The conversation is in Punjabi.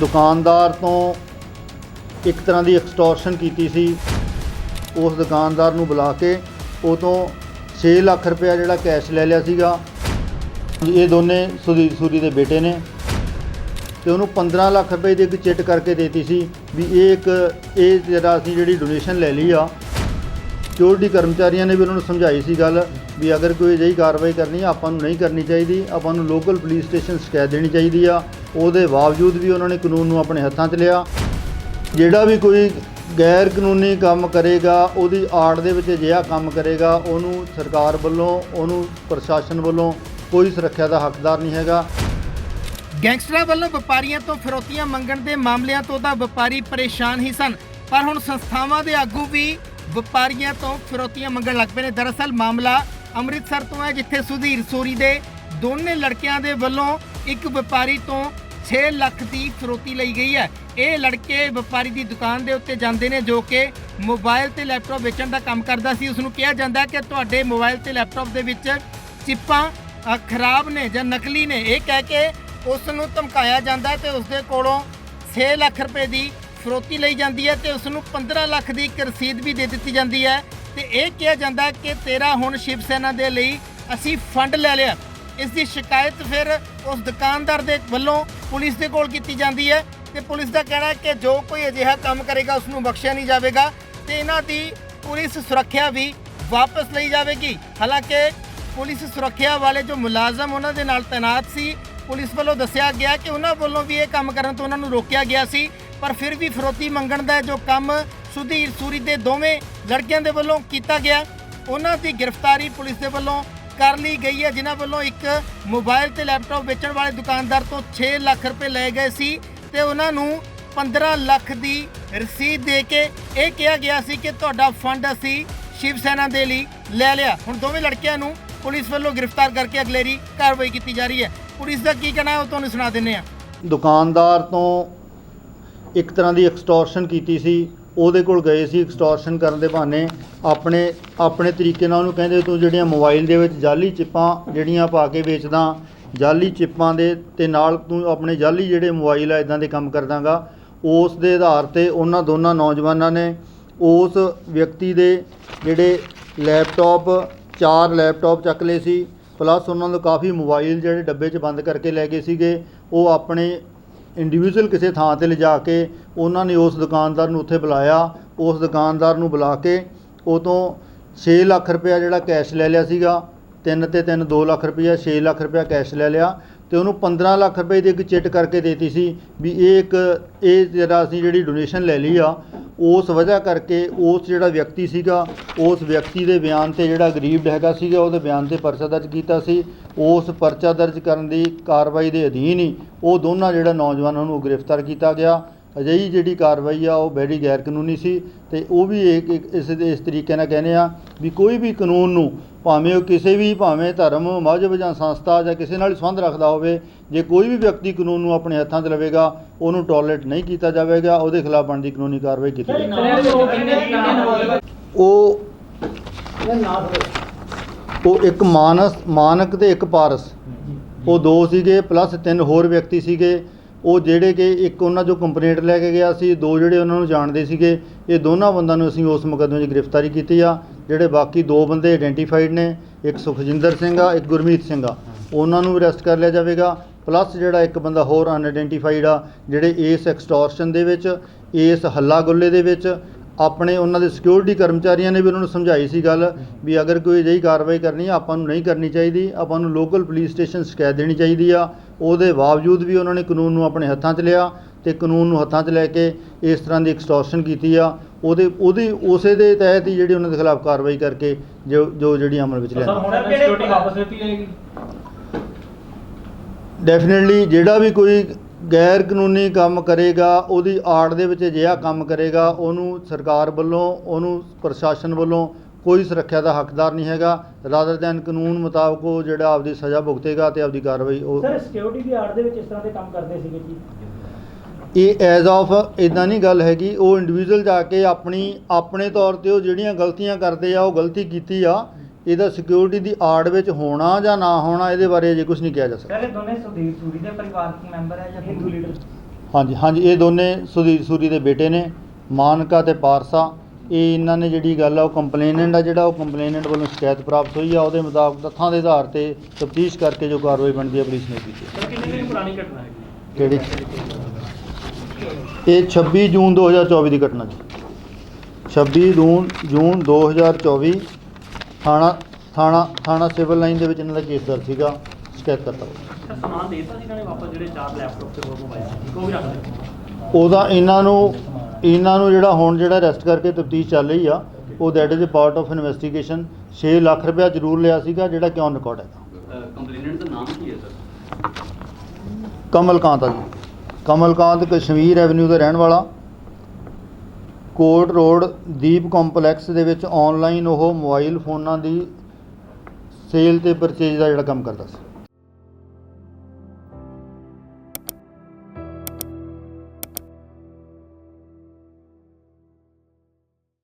ਦੁਕਾਨਦਾਰ ਤੋਂ ਇੱਕ ਤਰ੍ਹਾਂ ਦੀ ਐਕਸਟੋਰਸ਼ਨ ਕੀਤੀ ਸੀ। ਉਸ ਦੁਕਾਨਦਾਰ ਨੂੰ ਬੁਲਾ ਕੇ ਉਹ ਤੋਂ 6 ਲੱਖ ਰੁਪਇਆ ਜਿਹੜਾ ਕੈਸ਼ ਲੈ ਲਿਆ ਸੀਗਾ। ਇਹ ਦੋਨੇ ਸੁਧੀਰ ਸੂਰੀ ਦੇ ਬੇਟੇ ਨੇ। ਤੇ ਉਹਨੂੰ 15 ਲੱਖ ਰੁਪਏ ਦੀ ਇੱਕ ਚਿੱਟ ਕਰਕੇ ਦੇਤੀ ਸੀ ਵੀ ਇਹ ਇੱਕ, ਇਹ ਜਿਹੜਾ ਅਸੀਂ ਜਿਹੜੀ ਡੋਨੇਸ਼ਨ ਲੈ ਲਈ ਆ ਸਿਕਿਉਰਿਟੀ ਕਰਮਚਾਰੀਆਂ ਨੇ ਵੀ ਉਹਨਾਂ ਨੂੰ ਸਮਝਾਈ ਸੀ ਗੱਲ ਵੀ ਅਗਰ ਕੋਈ ਅਜਿਹੀ ਕਾਰਵਾਈ ਕਰਨੀ ਆ, ਆਪਾਂ ਨੂੰ ਨਹੀਂ ਕਰਨੀ ਚਾਹੀਦੀ। ਆਪਾਂ ਨੂੰ ਲੋਕਲ ਪੁਲਿਸ ਸਟੇਸ਼ਨ ਸ਼ਿਕਾਇਤ ਦੇਣੀ ਚਾਹੀਦੀ ਆ। ਉਹਦੇ ਬਾਵਜੂਦ ਵੀ ਉਹਨਾਂ ਨੇ ਕਾਨੂੰਨ ਨੂੰ ਆਪਣੇ ਹੱਥਾਂ 'ਚ ਲਿਆ। ਜਿਹੜਾ ਵੀ ਕੋਈ ਗੈਰ ਕਾਨੂੰਨੀ ਕੰਮ ਕਰੇਗਾ, ਉਹਦੀ ਆੜ ਦੇ ਵਿੱਚ ਅਜਿਹਾ ਕੰਮ ਕਰੇਗਾ, ਉਹਨੂੰ ਸਰਕਾਰ ਵੱਲੋਂ, ਉਹਨੂੰ ਪ੍ਰਸ਼ਾਸਨ ਵੱਲੋਂ ਕੋਈ ਸੁਰੱਖਿਆ ਦਾ ਹੱਕਦਾਰ ਨਹੀਂ ਹੈਗਾ। ਗੈਂਗਸਟਰਾਂ ਵੱਲੋਂ ਵਪਾਰੀਆਂ ਤੋਂ ਫਿਰੋਤੀਆਂ ਮੰਗਣ ਦੇ ਮਾਮਲਿਆਂ ਤੋਂ ਤਾਂ ਵਪਾਰੀ ਪਰੇਸ਼ਾਨ ਹੀ ਸਨ, ਪਰ ਹੁਣ ਸੰਸਥਾਵਾਂ ਦੇ ਆਗੂ ਵੀ ਵਪਾਰੀਆਂ ਤੋਂ ਫਿਰੋਤੀਆਂ ਮੰਗਣ ਲੱਗ ਪਏ ਨੇ। ਦਰਅਸਲ ਮਾਮਲਾ ਅੰਮ੍ਰਿਤਸਰ ਤੋਂ ਹੈ, ਜਿੱਥੇ ਸੁਧੀਰ ਸੂਰੀ ਦੇ ਦੋਨੇ ਲੜਕਿਆਂ ਦੇ ਵੱਲੋਂ ਇੱਕ ਵਪਾਰੀ ਤੋਂ 6 ਲੱਖ ਦੀ ਫਰੋਤੀ ਲਈ ਗਈ ਹੈ। ਇਹ ਲੜਕੇ ਵਪਾਰੀ ਦੀ ਦੁਕਾਨ ਦੇ ਉੱਤੇ ਜਾਂਦੇ ਨੇ ਜੋ ਕਿ ਮੋਬਾਈਲ ਤੇ ਲੈਪਟਾਪ ਵੇਚਣ ਦਾ ਕੰਮ ਕਰਦਾ ਸੀ। ਉਸ ਨੂੰ ਕਿਹਾ ਜਾਂਦਾ ਕਿ ਤੁਹਾਡੇ ਮੋਬਾਈਲ ਤੇ ਲੈਪਟਾਪ ਦੇ ਵਿੱਚ ਚਿੱਪਾਂ ਖਰਾਬ ਨੇ ਜਾਂ ਨਕਲੀ ਨੇ। ਇਹ ਕਹਿ ਕੇ ਉਸ ਨੂੰ ਧਮਕਾਇਆ ਜਾਂਦਾ ਹੈ ਤੇ ਉਸ ਦੇ ਕੋਲੋਂ 6 ਲੱਖ ਰੁਪਏ ਦੀ ਫਰੋਤੀ ਲਈ ਜਾਂਦੀ ਹੈ ਤੇ ਉਸ ਨੂੰ 15 ਲੱਖ ਦੀ ਇੱਕ ਰਸੀਦ ਵੀ ਦੇ ਦਿੱਤੀ ਜਾਂਦੀ ਹੈ। ਤੇ ਇਹ ਕਿਹਾ ਜਾਂਦਾ ਕਿ ਤੇਰਾ ਹੁਣ ਸ਼ਿਵ ਸੈਨਾ ਦੇ ਲਈ ਅਸੀਂ ਫੰਡ ਲੈ ਲਿਆ। ਇਸ ਦੀ ਸ਼ਿਕਾਇਤ ਫਿਰ ਉਸ ਦੁਕਾਨਦਾਰ ਦੇ ਵੱਲੋਂ ਪੁਲਿਸ ਦੇ ਕੋਲ ਕੀਤੀ ਜਾਂਦੀ ਹੈ ਤੇ ਪੁਲਿਸ ਦਾ ਕਹਿਣਾ ਹੈ ਕਿ ਜੋ ਕੋਈ ਅਜਿਹਾ ਕੰਮ ਕਰੇਗਾ ਉਸ ਨੂੰ ਬਖਸ਼ਿਆ ਨਹੀਂ ਜਾਵੇਗਾ ਤੇ ਇਹਨਾਂ ਦੀ ਪੁਲਿਸ ਸੁਰੱਖਿਆ ਵੀ ਵਾਪਸ ਲਈ ਜਾਵੇਗੀ। ਹਾਲਾਂਕਿ ਪੁਲਿਸ ਸੁਰੱਖਿਆ ਵਾਲੇ ਜੋ ਮੁਲਾਜ਼ਮ ਉਹਨਾਂ ਦੇ ਨਾਲ ਤਾਇਨਾਤ ਸੀ, ਪੁਲਿਸ ਵੱਲੋਂ ਦੱਸਿਆ ਗਿਆ ਕਿ ਉਹਨਾਂ ਵੱਲੋਂ ਵੀ ਇਹ ਕੰਮ ਕਰਨ ਤੋਂ ਉਹਨਾਂ ਨੂੰ ਰੋਕਿਆ ਗਿਆ ਸੀ, ਪਰ ਫਿਰ ਵੀ ਫਰੋਤੀ ਮੰਗਣ ਦਾ ਜੋ ਕੰਮ ਸੁਧੀਰ ਸੂਰੀ ਦੇ ਦੋਵੇਂ ਲੜਕਿਆਂ ਦੇ ਵੱਲੋਂ ਕੀਤਾ ਗਿਆ, ਉਹਨਾਂ ਦੀ ਗ੍ਰਿਫਤਾਰੀ ਪੁਲਿਸ ਦੇ ਵੱਲੋਂ ਕਰ ਲਈ ਗਈ ਹੈ, ਜਿਨ੍ਹਾਂ ਵੱਲੋਂ ਇੱਕ ਮੋਬਾਈਲ ਤੇ ਲੈਪਟਾਪ ਵੇਚਣ ਵਾਲੇ ਦੁਕਾਨਦਾਰ ਤੋਂ 6 ਲੱਖ ਰੁਪਏ ਲਏ ਗਏ ਸੀ ਤੇ ਉਹਨਾਂ ਨੂੰ 15 ਲੱਖ ਦੀ ਰਸੀਦ ਦੇ ਕੇ ਇਹ ਕਿਹਾ ਗਿਆ ਸੀ ਕਿ ਤੁਹਾਡਾ ਫੰਡ ਅਸੀਂ ਸ਼ਿਵ ਸੈਨਾ ਦੇ ਲਈ ਲੈ ਲਿਆ। ਹੁਣ ਦੋਵੇਂ ਲੜਕਿਆਂ ਨੂੰ ਪੁਲਿਸ ਵੱਲੋਂ ਗ੍ਰਿਫਤਾਰ ਕਰਕੇ ਅਗਲੇਰੀ ਕਾਰਵਾਈ ਕੀਤੀ ਜਾ ਰਹੀ ਹੈ। ਪੁਲਿਸ ਦਾ ਕੀ ਕਹਿਣਾ ਹੈ, ਉਹ ਤੁਹਾਨੂੰ ਸੁਣਾ ਦਿੰਦੇ ਹਾਂ। ਦੁਕਾਨਦਾਰ ਤੋਂ ਇੱਕ ਤਰ੍ਹਾਂ ਦੀ ਐਕਸਟੋਰਸ਼ਨ ਕੀਤੀ ਸੀ। ਉਹਦੇ ਕੋਲ ਗਏ ਸੀ ਐਕਸਟੋਰਸ਼ਨ ਕਰਨ ਦੇ ਬਹਾਨੇ। ਆਪਣੇ ਆਪਣੇ ਤਰੀਕੇ ਨਾਲ ਉਹਨੂੰ ਕਹਿੰਦੇ, ਤੂੰ ਜਿਹੜੀਆਂ ਮੋਬਾਈਲ ਦੇ ਵਿੱਚ ਜਾਲੀ ਚਿੱਪਾਂ ਜਿਹੜੀਆਂ ਪਾ ਕੇ ਵੇਚਦਾ, ਜਾਲੀ ਚਿੱਪਾਂ ਦੇ ਤੇ ਨਾਲ ਤੂੰ ਆਪਣੇ ਜਾਲੀ ਜਿਹੜੇ ਮੋਬਾਈਲ ਆ ਇਦਾਂ ਦੇ ਕੰਮ ਕਰਦਾਗਾ। ਉਸ ਦੇ ਆਧਾਰ ਤੇ ਉਹਨਾਂ ਦੋਨਾਂ ਨੌਜਵਾਨਾਂ ਨੇ ਉਸ ਵਿਅਕਤੀ ਦੇ ਜਿਹੜੇ ਲੈਪਟਾਪ ਚਾਰ ਲੈਪਟਾਪ ਚੱਕ ਲਏ ਸੀ। ਪਲੱਸ ਉਹਨਾਂ ਨੂੰ ਕਾਫੀ ਮੋਬਾਈਲ ਜਿਹੜੇ ਡੱਬੇ 'ਚ ਬੰਦ ਕਰਕੇ ਲੈ ਗਏ ਸੀਗੇ। ਉਹ ਆਪਣੇ ਇੰਡੀਵਿਜੂਅਲ ਕਿਸੇ ਥਾਂ ਤੇ ਲਿਜਾ ਕੇ ਉਹਨਾਂ ਨੇ ਉਸ ਦੁਕਾਨਦਾਰ ਨੂੰ ਉੱਥੇ ਬੁਲਾਇਆ, ਉਸ ਦੁਕਾਨਦਾਰ ਨੂੰ ਬੁਲਾ ਕੇ ਉਹ ਤੋਂ 6 ਲੱਖ ਰੁਪਇਆ ਜਿਹੜਾ ਕੈਸ਼ ਲੈ ਲਿਆ ਸੀਗਾ, ਤਿੰਨ ਤੇ ਤਿੰਨ 2 ਲੱਖ ਰੁਪਇਆ 6 ਲੱਖ ਰੁਪਇਆ ਕੈਸ਼ ਲੈ ਲਿਆ। ਤੇ ਉਹਨੂੰ 15 ਲੱਖ ਰੁਪਏ ਦੀ ਇੱਕ ਚਿੱਟ ਕਰਕੇ ਦੇਤੀ ਸੀ ਵੀ ਇਹ ਇੱਕ, ਇਹ ਜਿਹੜਾ ਅਸੀਂ ਜਿਹੜੀ ਡੋਨੇਸ਼ਨ ਲੈ ਲਈ ਆ, ਉਸ ਵਜ੍ਹਾ ਕਰਕੇ ਉਸ ਜਿਹੜਾ ਵਿਅਕਤੀ ਸੀਗਾ, ਉਸ ਵਿਅਕਤੀ ਦੇ ਬਿਆਨ ਤੇ ਜਿਹੜਾ ਗਰੀਬ ਹੈਗਾ ਸੀਗਾ, ਉਹਦੇ ਬਿਆਨ ਤੇ ਪਰਚਾ ਦਰਜ ਕੀਤਾ ਸੀ। ਉਸ ਪਰਚਾ ਦਰਜ ਕਰਨ ਦੀ ਕਾਰਵਾਈ ਦੇ ਅਧੀਨ ਹੀ ਉਹ ਦੋਨਾਂ ਜਿਹੜਾ ਨੌਜਵਾਨਾਂ ਨੂੰ ਗ੍ਰਿਫਤਾਰ ਕੀਤਾ ਗਿਆ। ਅਜਿਹੀ ਜਿਹੜੀ ਕਾਰਵਾਈ ਆ, ਉਹ ਬੜੀ ਗੈਰ ਕਾਨੂੰਨੀ ਸੀ ਤੇ ਉਹ ਵੀ ਇੱਕ ਇਸ ਦੇ, ਇਸ ਤਰੀਕੇ ਨਾਲ ਕਹਿੰਦੇ ਆ ਵੀ ਕੋਈ ਵੀ ਕਾਨੂੰਨ ਨੂੰ ਭਾਵੇਂ ਉਹ ਕਿਸੇ ਵੀ ਭਾਵੇਂ ਧਰਮ ਮਜ਼ਹਬ ਜਾਂ ਸੰਸਥਾ ਜਾਂ ਕਿਸੇ ਨਾਲ ਸੰਬੰਧ ਰੱਖਦਾ ਹੋਵੇ ਜੇ ਕੋਈ ਵੀ ਵਿਅਕਤੀ ਕਾਨੂੰਨ ਨੂੰ ਆਪਣੇ ਹੱਥਾਂ 'ਚ ਲਵੇਗਾ ਉਹਨੂੰ ਟੋਲਰੇਟ ਨਹੀਂ ਕੀਤਾ ਜਾਵੇਗਾ ਉਹਦੇ ਖਿਲਾਫ ਬਣਦੀ ਕਾਨੂੰਨੀ ਕਾਰਵਾਈ ਕੀਤੀ ਜਾਵੇਗੀ। ਉਹ ਉਹ ਇੱਕ ਮਾਨਸ ਮਾਨਕ ਤੇ ਇੱਕ ਪਾਰਸ। ਉਹ ਦੋ ਸੀਗੇ ਪਲੱਸ ਤਿੰਨ ਹੋਰ ਵਿਅਕਤੀ ਸੀਗੇ। ਉਹ ਜਿਹੜੇ ਕਿ ਇੱਕ ਉਹਨਾਂ ਜੋ ਕੰਪਲੇਂਟ ਲੈ ਕੇ ਗਿਆ ਸੀ, ਦੋ ਜਿਹੜੇ ਉਹਨਾਂ ਨੂੰ ਜਾਣਦੇ ਸੀਗੇ, ਇਹ ਦੋਨਾਂ ਬੰਦਿਆਂ ਨੂੰ ਅਸੀਂ ਉਸ ਮੁਕੱਦਮੇ 'ਚ ਗ੍ਰਿਫਤਾਰੀ ਕੀਤੀ ਆ। ਜਿਹੜੇ ਬਾਕੀ ਦੋ ਬੰਦੇ ਆਇਡੈਂਟੀਫਾਈਡ ਨੇ, ਇੱਕ ਸੁਖਜਿੰਦਰ ਸਿੰਘ ਆ, ਇੱਕ ਗੁਰਮੀਤ ਸਿੰਘ ਆ। ਉਹਨਾਂ ਨੂੰ ਅਰੈਸਟ ਕਰ ਲਿਆ ਜਾਵੇਗਾ। ਪਲੱਸ ਜਿਹੜਾ ਇੱਕ ਬੰਦਾ ਹੋਰ ਅਨਆਇਡੈਂਟੀਫਾਈਡ ਆ, ਜਿਹੜੇ ਇਸ ਐਕਸਟੋਰਸ਼ਨ ਦੇ ਵਿੱਚ, ਇਸ ਹੱਲਾ ਗੁੱਲੇ ਦੇ ਵਿੱਚ, ਆਪਣੇ ਉਹਨਾਂ ਦੇ ਸਿਕਿਉਰਿਟੀ ਕਰਮਚਾਰੀਆਂ ਨੇ ਵੀ ਉਹਨਾਂ ਨੂੰ ਸਮਝਾਈ ਸੀ ਗੱਲ ਵੀ ਅਗਰ ਕੋਈ ਅਜਿਹੀ ਕਾਰਵਾਈ ਕਰਨੀ ਆ, ਆਪਾਂ ਨੂੰ ਨਹੀਂ ਕਰਨੀ ਚਾਹੀਦੀ। ਆਪਾਂ ਨੂੰ ਲੋਕਲ ਪੁਲਿਸ ਸਟੇਸ਼ਨ ਸ਼ਿਕਾਇਤ ਦੇਣੀ ਚਾਹੀਦੀ ਆ। ਉਹਦੇ ਬਾਵਜੂਦ ਵੀ ਉਹਨਾਂ ਨੇ ਕਾਨੂੰਨ ਨੂੰ ਆਪਣੇ ਹੱਥਾਂ 'ਚ ਲਿਆ ਤੇ ਕਾਨੂੰਨ ਨੂੰ ਹੱਥਾਂ 'ਚ ਲੈ ਕੇ ਇਸ ਤਰ੍ਹਾਂ ਦੀ ਐਕਸਟੋਰਸ਼ਨ ਕੀਤੀ ਆ। ਉਹਦੇ ਉਹਦੀ ਉਸੇ ਦੇ ਤਹਿਤ ਹੀ ਜਿਹੜੀ ਉਹਨਾਂ ਦੇ ਖਿਲਾਫ ਕਾਰਵਾਈ ਕਰਕੇ ਜੋ ਜੋ ਜਿਹੜੀ ਅਮਲ ਵਿੱਚ ਸਰ ਲਿਆਂਦੀ। ਹੁਣ ਸਿਕਿਉਰਿਟੀ ਵਾਪਸ ਦਿੱਤੀ ਜਾਏਗੀ। ਡੈਫੀਨਿਟਲੀ ਜਿਹੜਾ ਵੀ ਕੋਈ ਗੈਰ ਕਾਨੂੰਨੀ ਕੰਮ ਕਰੇਗਾ ਉਹਦੀ ਆੜ ਦੇ ਵਿੱਚ ਅਜਿਹਾ ਕੰਮ ਕਰੇਗਾ ਉਹਨੂੰ ਸਰਕਾਰ ਵੱਲੋਂ ਉਹਨੂੰ ਪ੍ਰਸ਼ਾਸਨ ਵੱਲੋਂ ਕੋਈ ਸੁਰੱਖਿਆ ਦਾ ਹੱਕਦਾਰ ਨਹੀਂ ਹੈਗਾ। ਰਾਦਰ ਦੈਨ ਕਾਨੂੰਨ ਮੁਤਾਬਕ ਉਹ ਜਿਹੜਾ ਆਪਦੀ ਸਜ਼ਾ ਭੁਗਤੇਗਾ ਤੇ ਆਪਦੀ ਕਾਰਵਾਈ ਉਹ ਸਰ ਸਿਕਿਉਰਿਟੀ ਦੀ ਆੜ ਦੇ ਵਿੱਚ ਇਸ ਤਰ੍ਹਾਂ ਦੇ ਕੰਮ ਕਰਦੇ ਸੀਗੇ ਜੀ? ਇਹ ਐਜ਼ ਆਫ ਇਦਾਂ ਨਹੀਂ ਗੱਲ ਹੈਗੀ। ਉਹ ਇੰਡੀਵਿਜੂਅਲ ਜਾ ਕੇ ਆਪਣੀ ਆਪਣੇ ਤੌਰ ਤੇ ਉਹ ਜਿਹੜੀਆਂ ਗਲਤੀਆਂ ਕਰਦੇ ਆ ਉਹ ਗਲਤੀ ਕੀਤੀ ਆ। ਇਹਦਾ ਸਿਕਿਉਰਿਟੀ ਦੀ ਆੜ ਵਿੱਚ ਹੋਣਾ ਜਾਂ ਨਾ ਹੋਣਾ ਇਹਦੇ ਬਾਰੇ ਅਜੇ ਕੁਝ ਨਹੀਂ ਕਿਹਾ ਜਾ ਸਕਦਾ। ਸਰ ਇਹ ਦੋਨੇ ਸੁਧੀਰ ਸੂਰੀ ਦੇ ਪਰਿਵਾਰਕ ਮੈਂਬਰ ਹੈ ਜਾਂ ਹਿੰਦੂ ਲੀਡਰ ਹਾਂਜੀ ਹਾਂਜੀ ਇਹ ਦੋਨੇ ਸੁਧੀਰ ਸੂਰੀ ਦੇ ਬੇਟੇ ਨੇ। ਮਾਨਕਾ ਤੇ ਪਾਰਸਾ। ਇਹ ਇਹਨਾਂ ਨੇ ਜਿਹੜੀ ਗੱਲ ਆ ਉਹ ਕੰਪਲੇਨੈਂਟ ਆ ਜਿਹੜਾ ਉਹ ਕੰਪਲੇਨੈਂਟ ਵੱਲੋਂ ਸ਼ਿਕਾਇਤ ਪ੍ਰਾਪਤ ਹੋਈ ਆ ਉਹਦੇ ਮੁਤਾਬਕ ਤੱਥਾਂ ਦੇ ਆਧਾਰ ਤੇ ਤਫਤੀਸ਼ ਕਰਕੇ ਜੋ ਕਾਰਵਾਈ ਬਣਦੀ ਹੈ ਪੁਲਿਸ ਨੇ ਕੀਤੀ ਹੈ। ਸਰ ਕਿੰਨੇ ਦਿਨ ਪੁਰਾਣੀ ਘਟਨਾ ਹੈ ਕਿਹੜੀ? ਇਹ 26 ਜੂਨ 2024 ਦੀ ਘਟਨਾ ਜੀ। 26 ਜੂਨ ਜੂਨ 2024 ਥਾਣਾ ਥਾਣਾ ਥਾਣਾ ਸਿਵਲ ਲਾਈਨ ਦੇ ਵਿੱਚ ਇਹਨਾਂ ਦਾ ਕੇਸ ਦਰਜ ਸੀਗਾ ਸ਼ਿਕਾਇਤ ਕਰਤਾ ਸਮਾਨ ਦੇਤਾ ਸੀ ਇਹਨਾਂ ਨੇ ਵਾਪਸ ਜਿਹੜੇ ਚਾਰ ਲੈਪਟਾਪ ਤੇ ਹੋਰ ਮੋਬਾਈਲ ਸੀ ਉਹ ਵੀ ਰੱਖ ਉਹਦਾ ਇਹਨਾਂ ਨੂੰ ਇਹਨਾਂ ਨੂੰ ਜਿਹੜਾ ਹੁਣ ਜਿਹੜਾ ਅਰੈਸਟ ਕਰਕੇ ਤਫਤੀਸ਼ ਚੱਲ ਰਹੀ ਆ ਉਹ that is a part of investigation 6 lakh ਰੁਪਇਆ ਜ਼ਰੂਰ ਲਿਆ ਸੀਗਾ ਜਿਹੜਾ ਕਿ ਔਨ ਰਿਕਾਰਡ ਹੈ ਕੰਪਲੇਨੈਂਟ ਦਾ ਨਾਮ ਕੀ ਹੈ ਸਰ? ਕਮਲਕਾਂਤ ਆ ਜੀ। ਕਮਲਕਾਂਤ ਕਸ਼ਮੀਰ ਐਵਨਿਊ ਦਾ ਰਹਿਣ ਵਾਲਾ। ਕੋਰਟ ਰੋਡ ਦੀਪ ਕੰਪਲੈਕਸ ਦੇ ਵਿੱਚ ਆਨਲਾਈਨ ਉਹ ਮੋਬਾਈਲ ਫੋਨਾਂ ਦੀ ਸੇਲ ਤੇ ਪਰਚੇਜ ਦਾ ਜਿਹੜਾ ਕੰਮ ਕਰਦਾ ਸੀ।